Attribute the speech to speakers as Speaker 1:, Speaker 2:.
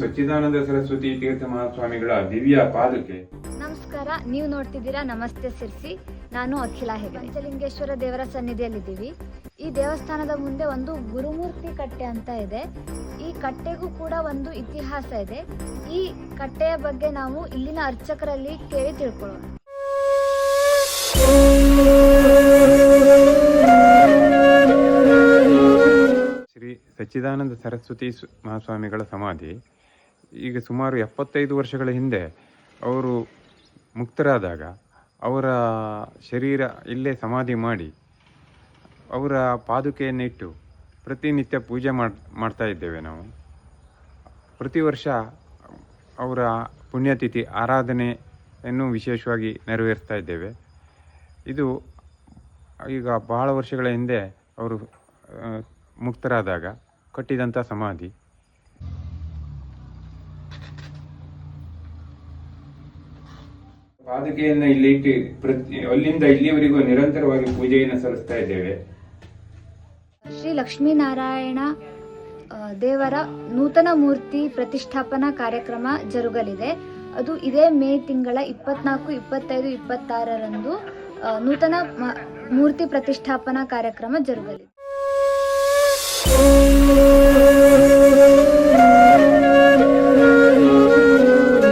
Speaker 1: ಸಚ್ಚಿದಾನಂದ ಸರಸ್ವತಿ ತೀರ್ಥ ಮಹಾಸ್ವಾಮಿಗಳ ದಿವ್ಯ ಪಾದಕ್ಕೆ.
Speaker 2: ನಮಸ್ಕಾರ ನೀವು ನೋಡ್ತಿದ್ದೀರಾ ನಮಸ್ತೆ ಸಿರ್ಸಿ. ನಾನು ಅಖಿಲ ಹೆಗಡೆ. ಪಂಚಲಿಂಗೇಶ್ವರ ದೇವರ ಸನ್ನಿಧಿಯಲ್ಲಿದ್ದೀವಿ. ಈ ದೇವಸ್ಥಾನದ ಮುಂದೆ ಒಂದು ಗುರುಮೂರ್ತಿ ಕಟ್ಟೆ ಅಂತ ಇದೆ. ಈ ಕಟ್ಟೆಗೂ ಕೂಡ ಒಂದು ಇತಿಹಾಸ ಇದೆ. ಈ ಕಟ್ಟೆಯ ಬಗ್ಗೆ ನಾವು ಇಲ್ಲಿನ ಅರ್ಚಕರಲ್ಲಿ ಕೇಳಿ ತಿಳ್ಕೊಳ್ಳೋಣ.
Speaker 1: ಶ್ರೀ ಸಚ್ಚಿದಾನಂದ ಸರಸ್ವತಿ ಮಹಾಸ್ವಾಮಿಗಳ ಸಮಾಧಿ. ಈಗ ಸುಮಾರು ಎಪ್ಪತ್ತೈದು ವರ್ಷಗಳ ಹಿಂದೆ ಅವರು ಮುಕ್ತರಾದಾಗ ಅವರ ಶರೀರ ಇಲ್ಲೇ ಸಮಾಧಿ ಮಾಡಿ ಅವರ ಪಾದುಕೆಯನ್ನಿಟ್ಟು ಪ್ರತಿನಿತ್ಯ ಪೂಜೆ ಮಾಡಿ, ಮಾಡ್ತಾ ಇದ್ದೇವೆ ನಾವು. ಪ್ರತಿ ವರ್ಷ ಅವರ ಪುಣ್ಯತಿಥಿ ಆರಾಧನೆಯನ್ನು ವಿಶೇಷವಾಗಿ ನೆರವೇರಿಸ್ತಾ ಇದ್ದೇವೆ. ಇದು ಈಗ ಬಹಳ ವರ್ಷಗಳ ಹಿಂದೆ ಅವರು ಮುಕ್ತರಾದಾಗ ಕಟ್ಟಿದಂಥ ಸಮಾಧಿ. ಪಾದುಕೆಯನ್ನು ಇಲ್ಲಿ ಇಟ್ಟು ಪ್ರತಿ ಅಲ್ಲಿಂದ ಇಲ್ಲಿಯವರೆಗೂ ನಿರಂತರವಾಗಿ ಪೂಜೆಯನ್ನು ಸಲ್ಲಿಸ್ತಾ ಇದ್ದೇವೆ.
Speaker 2: ಶ್ರೀ ಲಕ್ಷ್ಮೀನಾರಾಯಣ ದೇವರ ನೂತನ ಮೂರ್ತಿ ಪ್ರತಿಷ್ಠಾಪನಾ ಕಾರ್ಯಕ್ರಮ ಜರುಗಲಿದೆ. ಅದು ಇದೇ ಮೇ ತಿಂಗಳ ಇಪ್ಪತ್ನಾಲ್ಕು, ಇಪ್ಪತ್ತೈದು, ಇಪ್ಪತ್ತಾರರಂದು ನೂತನ ಮೂರ್ತಿ ಪ್ರತಿಷ್ಠಾಪನಾ ಕಾರ್ಯಕ್ರಮ ಜರುಗಲಿದೆ.